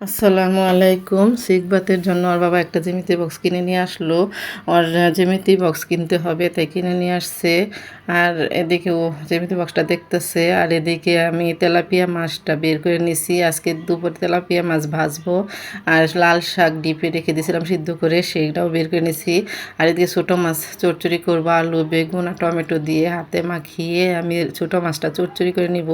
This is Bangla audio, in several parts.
আসসালামু আলাইকুম। সিকবাতের জন্য ওর বাবা একটা জেমিতি বক্স কিনে নিয়ে আসলো। ওর জেমিতি বক্স কিনতে হবে, তাই কিনে নিয়ে আসছে। আর এদিকে ও জেমিতি বক্সটা দেখতেছে। আর এদিকে আমি তেলাপিয়া মাছটা বের করে নিছি। আজকে দুপুর তেলাপিয়া মাছ ভাজবো। আর লাল শাক ডিপে রেখে দিয়েছিলাম সিদ্ধ করে সেইটাও বের করে নিছি। আর এদিকে ছোটো মাছ চচ্চড়ি করব, আলু, বেগুন আর টমেটো দিয়ে হাতে মাখিয়ে আমি ছোটো মাছটা চচ্চড়ি করে নিব।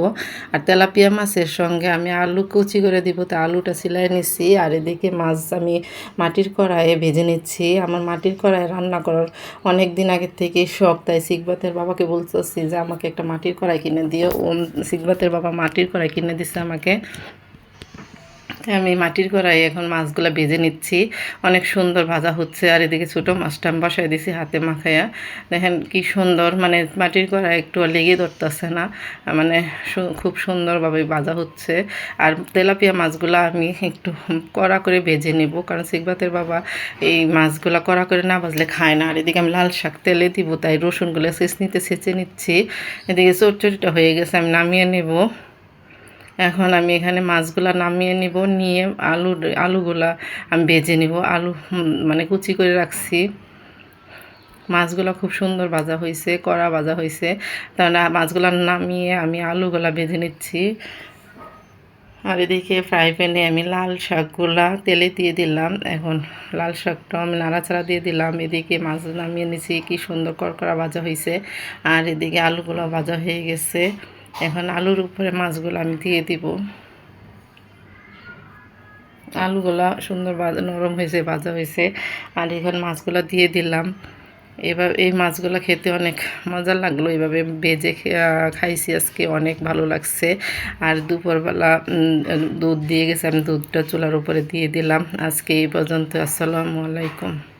আর তেলাপিয়া মাছের সঙ্গে আমি আলু কুচি করে দিব, তো আলুটা সিলাই নিচ্ছি আর এদিকে মাছ আমি মাটির কড়াইয়ে ভেজে নিচ্ছি। আমার মাটির কড়াইয়ে রান্না করার অনেক দিন আগের থেকে শখ, তাই সিকবাতের বাবাকে বলতেছি যে, আমাকে একটা মাটির কড়াই কিনে দিও। ও সিকবাতের বাবা মাটির কড়াই কিনে দিচ্ছে আমাকে। আমি মাটির কড়াই এখন মাছগুলো ভেজে নিচ্ছি। অনেক সুন্দর ভাজা হচ্ছে আর এদিকে ছোটো মাছটা আমি বসাই দিছি হাতে মাখাইয়া। দেখেন কি সুন্দর মানে মাটির কড়াই একটু লেগে ধরতেছে না। মানে খুব সুন্দরভাবে ভাজা হচ্ছে। আর তেলাপিয়া মাছগুলো আমি একটু কড়া করে ভেজে নেব। কারণ সিকবাতের বাবা এই মাছগুলো কড়া করে না ভাজলে খায় না। আর এদিকে আমি লাল শাক তেলে দিব, তাই রসুনগুলো সেচ নিতে সেচে নিচ্ছি। এদিকে চটচড়িটা হয়ে গেছে, আমি নামিয়ে নেব। এখন আমি এখানে মাছগুলা নামিয়ে নিব, নিয়ে আলু, আলুগুলা আমি ভেজে নিব। আলু মানে কুচি করে রাখছি। মাছগুলো খুব সুন্দর ভাজা হয়েছে কড়া ভাজা হয়েছে তাহলে মাছগুলো নামিয়ে আমি আলুগুলা ভেজে নিচ্ছি। আর এদিকে ফ্রাই প্যানে আমি লাল শাকগুলা তেলে দিয়ে দিলাম। এখন লাল শাকটা আমি নাড়াচাড়া দিয়ে দিলাম। এদিকে মাছ নামিয়ে নিছি, কি সুন্দর কড়কড়া ভাজা হয়েছে আর এদিকে আলুগুলো ভাজা হয়ে গেছে। এখন আলুর উপরে মাছগুলো আমি দিয়ে দিব। আলুগুলা সুন্দর নরম হয়েছে, ভাজা হয়েছে। আর এখন মাছগুলো দিয়ে দিলাম। এবার এই মাছগুলো খেতে অনেক মজা লাগল। এভাবে বেজে খাইছি আজকে, অনেক ভালো লাগছে। আর দুপুরবেলা দুধ দিয়ে গেছে, আমি দুধটা চুলার উপরে দিয়ে দিলাম। আজকে এই পর্যন্ত, আসসালামু আলাইকুম।